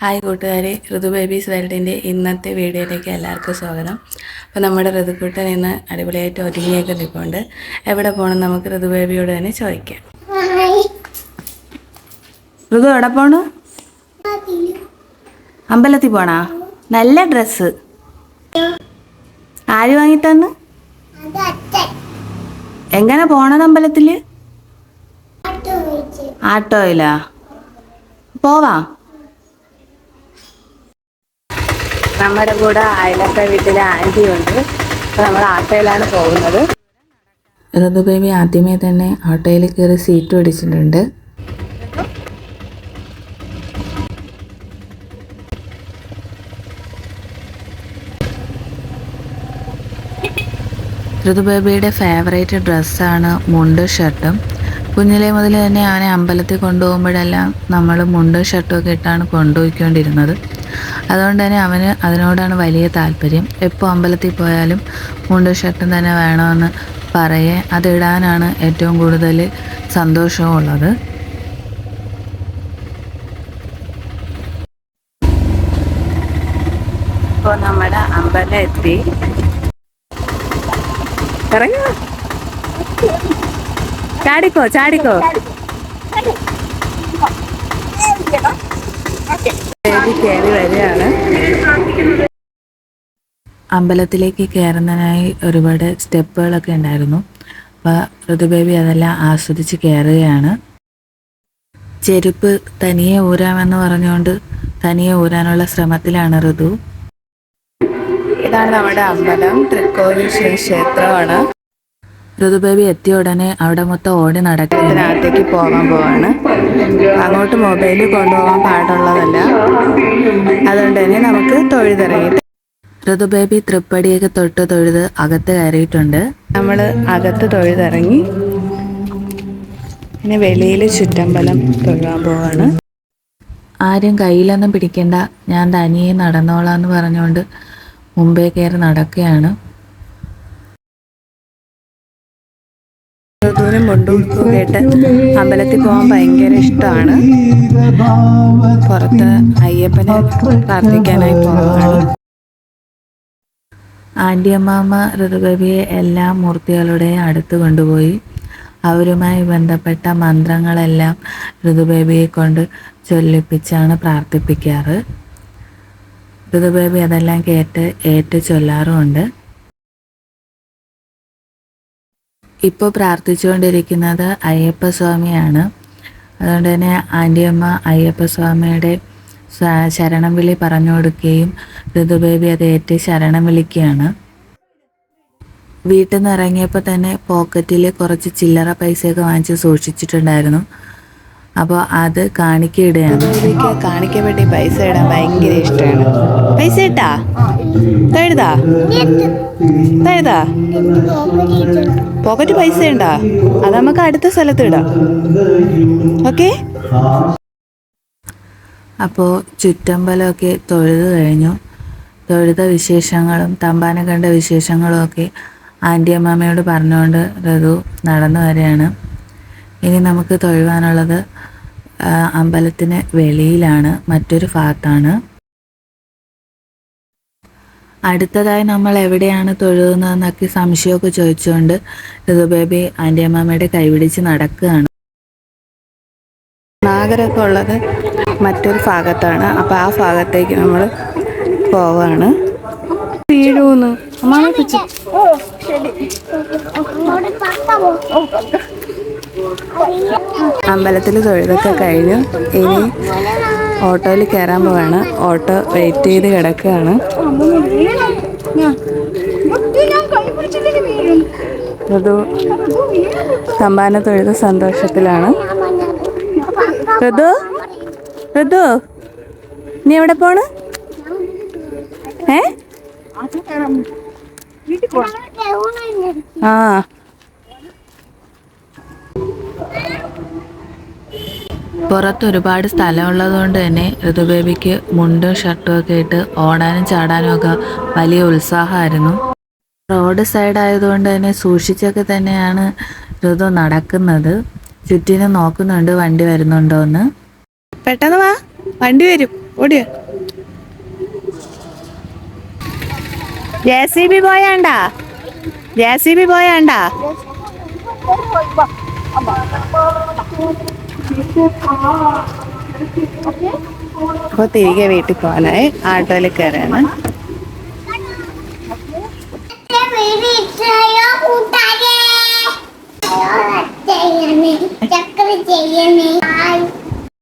Hi കൂട്ടുകാരെ ഋതു babies വേൾഡിന്റെ ഇന്നത്തെ വീഡിയോയിലേക്ക് എല്ലാവർക്കും സ്വാഗതം. അപ്പോൾ നമ്മുടെ ഋതുക്കൂട്ടൻ ഇന്ന് അടിപൊളിയായിട്ട് ഒരുങ്ങിയൊക്കെ നിൽപ്പുണ്ട്. എവിടെ പോകണം നമുക്ക് ഋതു ബേബിയോട് തന്നെ ചോദിക്കാം. ഋതു എവിടെ പോണു? അമ്പലത്തിൽ പോണാ? നല്ല ഡ്രസ്സ്. ആര് വാങ്ങിത്തന്ന്? എങ്ങനെ പോണത് അമ്പലത്തിൽ ആട്ടോയിലാ പോവാം? നമ്മുടെ കൂടെ അയലത്തെ വീട്ടിലെ ആന്റി ഉണ്ട് നമ്മൾ ആട്ടയിലാണ് പോകുന്നത്. ഋതു ബേബി ആദ്യമേ തന്നെ ഓട്ടോയിൽ കയറി സീറ്റ് പിടിച്ചിട്ടുണ്ട് ഋതു ബേബിയുടെ ഫേവറേറ്റ് ഡ്രസ്സാണ് മുണ്ട് ഷർട്ടും. കുഞ്ഞിലെ മുതൽ തന്നെ അവനെ അമ്പലത്തിൽ കൊണ്ടുപോകുമ്പോഴെല്ലാം നമ്മൾ മുണ്ടും ഷർട്ടും ഒക്കെ ഇട്ടാണ് കൊണ്ടുപോയിക്കൊണ്ടിരുന്നത്. അതുകൊണ്ട് തന്നെ അവന് അതിനോടാണ് വലിയ താല്പര്യം. എപ്പോൾ അമ്പലത്തിൽ പോയാലും മുണ്ടും ഷർട്ടും തന്നെ വേണമെന്ന് പറയേ. അതിടാനാണ് ഏറ്റവും കൂടുതൽ സന്തോഷവും ഉള്ളത്. ഇപ്പോൾ നമ്മുടെ അമ്പലം എത്തി. ഇറങ്ങ. ചാടിക്കോ ചാടിക്കോ. കയറി വരികയാണ്. അമ്പലത്തിലേക്ക് കയറുന്നതിനായി ഒരുപാട് സ്റ്റെപ്പുകളൊക്കെ ഉണ്ടായിരുന്നു. അപ്പോൾ ഋതുബേബി അതെല്ലാം ആസ്വദിച്ച് കയറുകയാണ്. ചെരുപ്പ് തനിയെ ഊരാമെന്ന് പറഞ്ഞുകൊണ്ട് തനിയെ ഊരാനുള്ള ശ്രമത്തിലാണ് ഋതു. ഇതാണ് നമ്മുടെ അമ്പലം. തൃക്കോവിൽ ശ്രീ ക്ഷേത്രമാണ്. ഋതുബേബി എത്തിയ ഉടനെ അവിടെ മൊത്തം ഓടി നടക്കുന്നതിനകത്തേക്ക് പോകാൻ പോവാണ്. അങ്ങോട്ട് മൊബൈൽ കൊണ്ടുപോകാൻ പാടുള്ളതല്ല. അതുകൊണ്ട് തന്നെ നമുക്ക് തൊഴുതിറങ്ങിയിട്ട് ഋതുബേബി തൃപ്പടിയൊക്കെ തൊട്ട് തൊഴുത് അകത്ത് കയറിയിട്ടുണ്ട്. നമ്മൾ അകത്ത് തൊഴുതിറങ്ങി. പിന്നെ വെളിയിൽ ചുറ്റമ്പലം തൊഴുവാൻ പോവാണ്. ആരും കയ്യിലൊന്നും പിടിക്കണ്ട. ഞാൻ തനിയെ നടന്നോളാം എന്ന് പറഞ്ഞുകൊണ്ട് മുമ്പേ കയറി നടക്കുകയാണ്. ദൂരം മുണ്ടും കേട്ട് അമ്പലത്തിൽ പോകാൻ ഭയങ്കര ഇഷ്ടമാണ്. പുറത്ത് അയ്യപ്പനെ പ്രാർത്ഥിക്കാനായി പോകാണ് ആന്റി അമ്മാമ്മ ഋതുബേബിയെ എല്ലാ മൂർത്തികളുടെയും അടുത്ത് കൊണ്ടുപോയി. അവരുമായി ബന്ധപ്പെട്ട മന്ത്രങ്ങളെല്ലാം ഋതുബേബിയെ കൊണ്ട് ചൊല്ലിപ്പിച്ചാണ് പ്രാർത്ഥിപ്പിക്കാറ്. ഋതുബേബി അതെല്ലാം കേട്ട് ഏറ്റു ചൊല്ലാറുമുണ്ട് ഇപ്പോൾ പ്രാർത്ഥിച്ചുകൊണ്ടിരിക്കുന്നത് അയ്യപ്പസ്വാമിയാണ്. അതുകൊണ്ട് തന്നെ ആന്റിയമ്മ അയ്യപ്പസ്വാമിയുടെ സ്വാമിയുടെ ശരണം വിളി പറഞ്ഞു കൊടുക്കുകയും ഋതുബേബി അത് ഏറ്റ് ശരണം വിളിക്കുകയാണ്. വീട്ടിൽ നിന്ന് ഇറങ്ങിയപ്പോൾ തന്നെ പോക്കറ്റിൽ കുറച്ച് ചില്ലറ പൈസയൊക്കെ വാങ്ങിച്ച് സൂക്ഷിച്ചിട്ടുണ്ടായിരുന്നു. അപ്പോൾ അത് കാണിക്കയിടുകയാണ്. വേണ്ടി പൈസ ഇടാൻ ഭയങ്കര ഇഷ്ടമാണ് പൈസ ഇട്ടാ? തഴുതാ തഴുതാ പോക്കറ്റ് പൈസ ഉണ്ടാ? അത് നമുക്ക് അടുത്ത സ്ഥലത്ത് ഇടാം. ഓക്കെ? അപ്പോൾ ചുറ്റമ്പലമൊക്കെ തൊഴുത് കഴിഞ്ഞു. തൊഴുത വിശേഷങ്ങളും തമ്പാനെ കണ്ട വിശേഷങ്ങളും ഒക്കെ ആന്റിയമ്മയോട് പറഞ്ഞുകൊണ്ട് ഋതു നടന്നു വരികയാണ്. ഇനി നമുക്ക് തൊഴുവാനുള്ളത് അമ്പലത്തിന് വെളിയിലാണ് മറ്റൊരു ഭാഗത്താണ്. അടുത്തതായി നമ്മൾ എവിടെയാണ് തൊഴുതുന്നതെന്നൊക്കെ സംശയമൊക്കെ ചോദിച്ചുകൊണ്ട് ഋതു ബേബി ആന്റി അമ്മാമ്മയുടെ കൈപിടിച്ച് നടക്കുകയാണ്. നാഗരൊക്കെ ഉള്ളത് മറ്റൊരു ഭാഗത്താണ്. അപ്പോൾ ആ ഭാഗത്തേക്ക് നമ്മൾ പോവാണ്. വീഴൂന്ന്. അമ്മാമെ അമ്പലത്തിൽ തൊഴുതൊക്കെ കഴിഞ്ഞു. ഇനി ഓട്ടോയിൽ കയറാൻ പോവാണ്. ഓട്ടോ വെയിറ്റ് ചെയ്ത് കിടക്കുകയാണ്. ഋതു തമ്പാന തൊഴുത് സന്തോഷത്തിലാണ്. ഋതു ഋതു നീ എവിടെ പോണ്? ഏ? ആ. പുറത്ത് ഒരുപാട് സ്ഥലമുള്ളതുകൊണ്ട് തന്നെ ഋതുബേബിക്ക് മുണ്ടും ഷർട്ടും ഒക്കെ ഇട്ട് ഓടാനും ചാടാനും ഒക്കെ വലിയ ഉത്സാഹമായിരുന്നു. റോഡ് സൈഡ് ആയതുകൊണ്ട് തന്നെ സൂക്ഷിച്ചൊക്കെ തന്നെയാണ് ഋതു നടക്കുന്നത്. ചുറ്റിനും നോക്കുന്നുണ്ട് വണ്ടി വരുന്നുണ്ടോ എന്ന് പെട്ടെന്ന് വാ വണ്ടി വരും ഓടിയ. ജെ സി ബി പോയാണ്ടാ? ജെ സി ബി പോയാണ്ടാ? അപ്പൊ തിരികെ വീട്ടിൽ പോകാനായി ആട്ടോയിൽ കയറാണ്